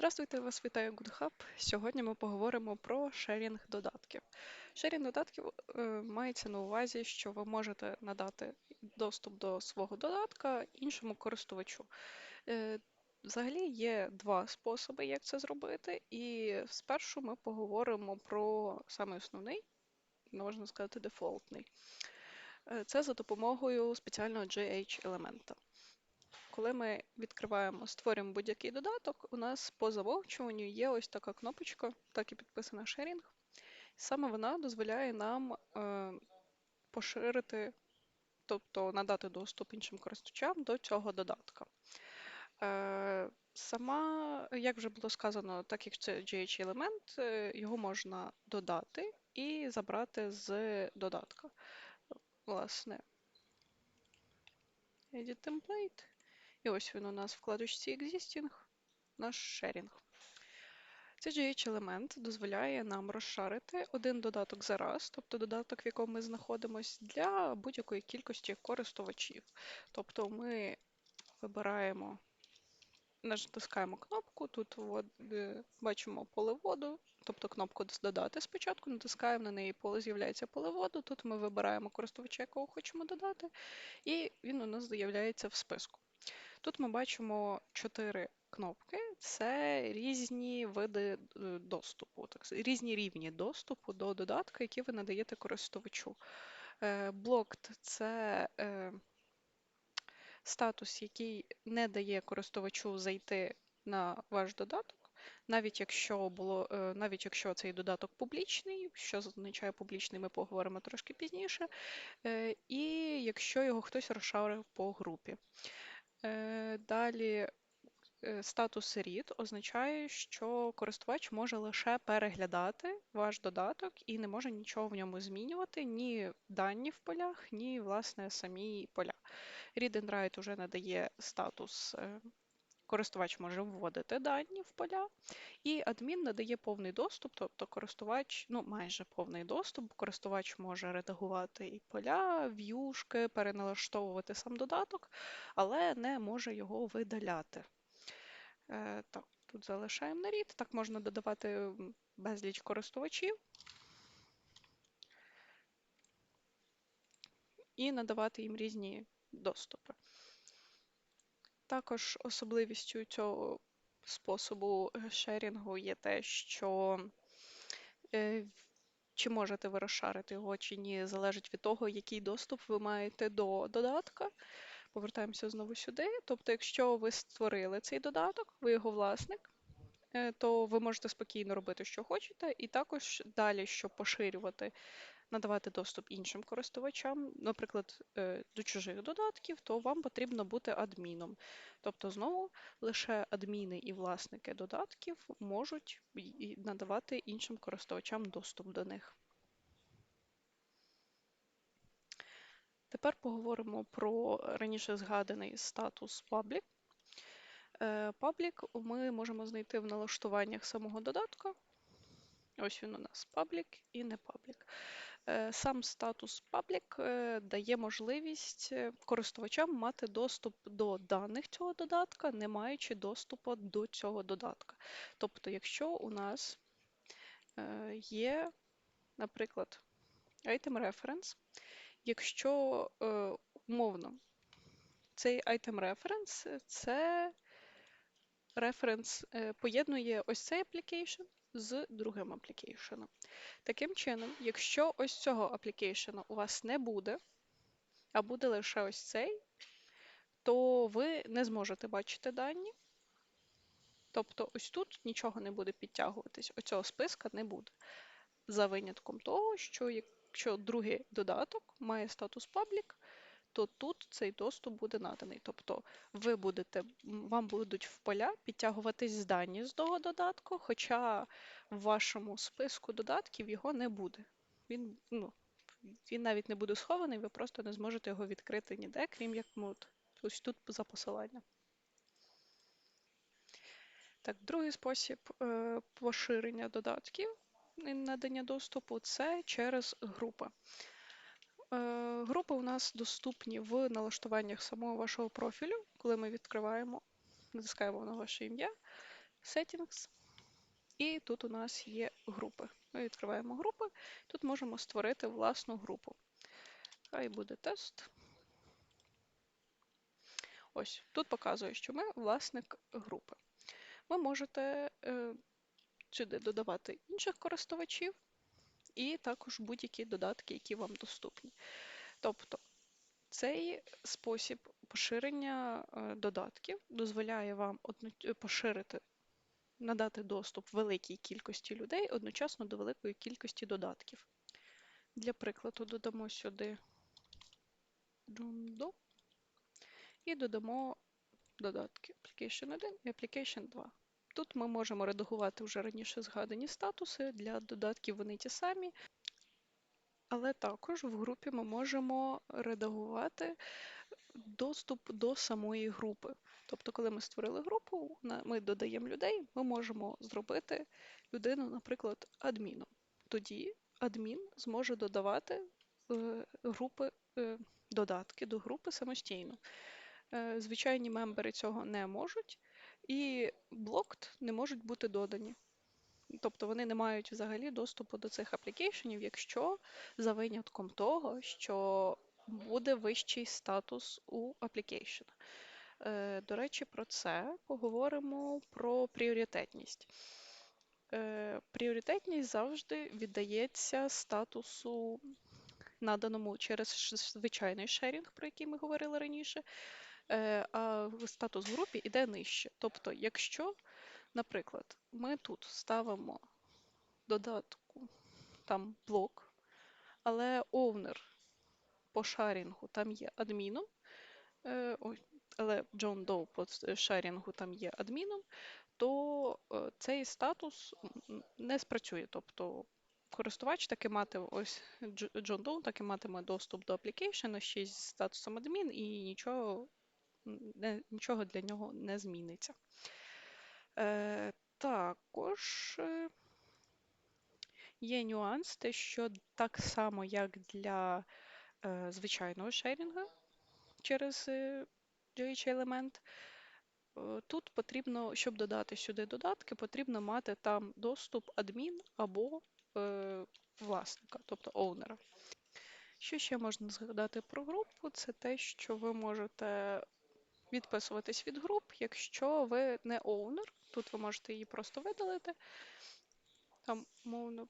Здравствуйте, вас вітає GoodHub. Сьогодні ми поговоримо про шерінг додатків. Шерінг додатків е, мається на увазі, що ви можете надати доступ до свого додатка іншому користувачу. Е, взагалі є два способи, як це зробити, і спершу ми поговоримо про саме основний, можна сказати, дефолтний. Е, це за допомогою спеціального GH-елемента. Коли ми відкриваємо, створюємо будь-який додаток, у нас по замовчуванню є ось така кнопочка, так і підписана Sharing. Саме вона дозволяє нам е, поширити, тобто надати доступ іншим користувачам до цього додатка. Е, Сама, як вже було сказано, так як це GH-елемент, е, його можна додати і забрати з додатка. Власне, Edit Template. І ось він у нас в вкладочці Existing, наш шерінг. Цей GH-елемент дозволяє нам розшарити один додаток за раз, тобто додаток, в якому ми знаходимося, для будь-якої кількості користувачів. Тобто ми вибираємо, натискаємо кнопку, тут е, бачимо поле воду, тобто кнопку Додати спочатку, натискаємо на неї, поле з'являється поле воду, тут ми вибираємо користувача, якого хочемо додати, і він у нас з'являється в списку. Тут ми бачимо чотири кнопки: це різні види е, доступу, так, різні рівні доступу до додатка, які ви надаєте користувачу. Blocked – це е, статус, який не дає користувачу зайти на ваш додаток, навіть якщо було, е, навіть якщо цей додаток публічний, що означає публічний, ми поговоримо трошки пізніше, і якщо його хтось розшарив по групі. Е, далі е, статус read означає, що користувач може лише переглядати ваш додаток і не може нічого в ньому змінювати, ні дані в полях, ні, власне, самі поля. Read and Write уже надає статус е, користувач може вводити дані в поля, і адмін надає повний доступ, тобто користувач, ну майже повний доступ, користувач може редагувати і поля, в'юшки, переналаштовувати сам додаток, але не може його видаляти. Е, Так, тут залишаємо на рід. Так можна додавати безліч користувачів. І надавати їм різні доступи. Також особливістю цього способу е, шерінгу є те, що е, чи можете ви розшарити його, чи ні, залежить від того, який доступ ви маєте до додатка. Повертаємося знову сюди. Тобто, якщо ви створили цей додаток, ви його власник, е, то ви можете спокійно робити, що хочете, і також далі, щоб поширювати надавати доступ іншим користувачам, наприклад, е, до чужих додатків, то вам потрібно бути адміном. Тобто, знову лише адміни і власники додатків можуть надавати іншим користувачам доступ до них. Тепер поговоримо про раніше згаданий статус Public. Е, Public ми можемо знайти в налаштуваннях самого додатка. Ось він у нас Public і не Public. Е, сам статус Public е, дає можливість е, користувачам мати доступ до даних цього додатка, не маючи доступу до цього додатка. Тобто, якщо у нас є, наприклад, item reference, якщо умовно цей item reference це референс поєднує ось цей application з другим аплікейшеном. Таким чином, якщо ось цього аплікейшена у вас не буде, а буде лише ось цей, то ви не зможете бачити дані. Тобто, ось тут нічого не буде підтягуватись, оцього списка не буде. За винятком того, що якщо другий додаток має статус Public, то тут цей доступ буде наданий. Тобто ви будете, вам будуть в поля підтягуватись дані з того додатку, хоча в вашому списку додатків його не буде. Він ну, він навіть не буде схований, ви просто не зможете його відкрити ніде, крім як мод. Ось тут за посилання. Так, другий спосіб е, поширення додатків і надання доступу це через групи. Е, групи у нас доступні в налаштуваннях самого вашого профілю, коли ми відкриваємо, натискаємо на ваше ім'я. Settings, і тут у нас є групи. Ми відкриваємо групи, тут можемо створити власну групу. Хай буде тест. Ось, тут показує, що ми власник групи. Ви можете е, сюди додавати інших користувачів, і також будь-які додатки, які вам доступні. Тобто цей спосіб поширення е, додатків дозволяє вам е, поширити, надати доступ великій кількості людей одночасно до великої кількості додатків. Для прикладу, додамо сюди Joomdo і додамо додатки Application 1 і Application 2. Тут ми можемо редагувати вже раніше згадані статуси, для додатків вони ті самі, але також в групі ми можемо редагувати доступ до самої групи. Тобто, коли ми створили групу, ми додаємо людей, ми можемо зробити людину, наприклад, адміном. Тоді адмін зможе додавати е, групи е, додатки до групи самостійно. Е, звичайні мембери цього не можуть, і блокт не можуть бути додані. Тобто вони не мають взагалі доступу до цих аплікейшенів, якщо за винятком того, що буде вищий статус у аплікейшена. До речі, про це поговоримо про пріоритетність. Е, пріоритетність завжди віддається статусу, наданому через звичайний шерінг, про який ми говорили раніше, е, а статус в групі йде нижче. Тобто, якщо, наприклад, ми тут ставимо додатку там блок, але овнер по шарінгу там є адміном, е, але Джон Доу по шарінгу там є адміном, то е, цей статус не спрацює. Тобто користувач таки матиме ось Джон Доу таки матиме доступ до аплікейшена ще з статусом адмін, і нічого не, нічого для нього не зміниться. Е, Також е, є нюанс, те, що так само, як для е, звичайного шерінга через GH-елемент, Е, тут потрібно, щоб додати сюди додатки, потрібно мати там доступ адмін або е, власника, тобто оунера. Що ще можна згадати про групу? Це те, що ви можете відписуватись від груп, якщо ви не оунер. Тут ви можете її просто видалити. Там, мовно,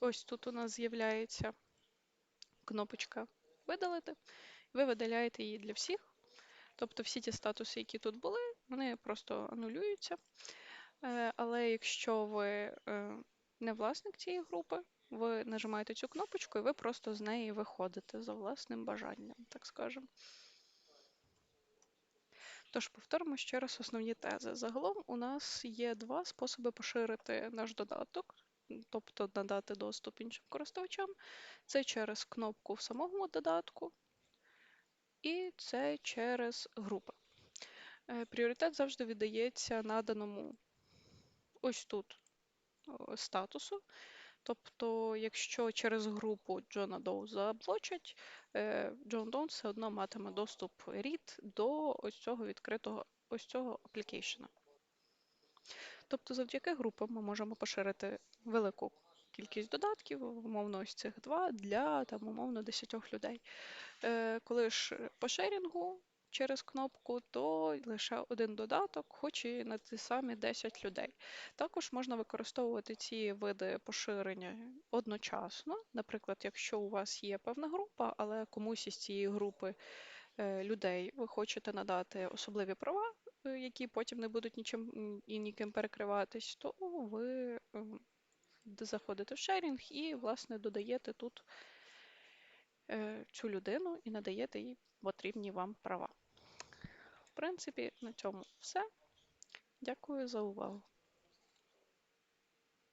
ось тут у нас з'являється кнопочка видалити. Ви видаляєте її для всіх. Тобто всі ті статуси, які тут були, вони просто анулюються. Е, але якщо ви е, не власник цієї групи, ви нажимаєте цю кнопочку і ви просто з неї виходите за власним бажанням, так скажемо. Тож, повторимо ще раз основні тези. Загалом у нас є два способи поширити наш додаток, тобто надати доступ іншим користувачам. Це через кнопку в самому додатку, і це через групи. Е, пріоритет завжди віддається наданому ось тут статусу. Тобто, якщо через групу Джона Доу заблочать, е, Джон Доу все одно матиме доступ read до ось цього відкритого ось цього аплікейшена. Тобто, завдяки групам ми можемо поширити велику кількість додатків, умовно, ось цих два для там, умовно 10 людей. Е, коли ж по шерінгу через кнопку, то лише один додаток, хоч і на ті самі 10 людей. Також можна використовувати ці види поширення одночасно. Наприклад, якщо у вас є певна група, але комусь із цієї групи е, людей ви хочете надати особливі права, е, які потім не будуть нічим і ніким перекриватись, то ви ем, заходите в шерінг і, власне, додаєте тут е, цю людину і надаєте їй потрібні вам права. Принципі, на цьому все. Дякую за увагу.